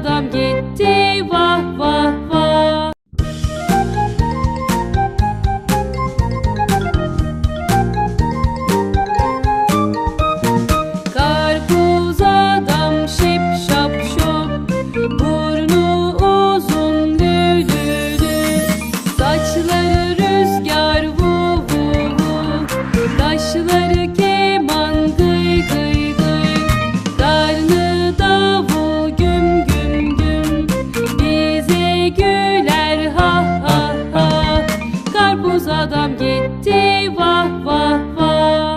adam gelir. adam gitti.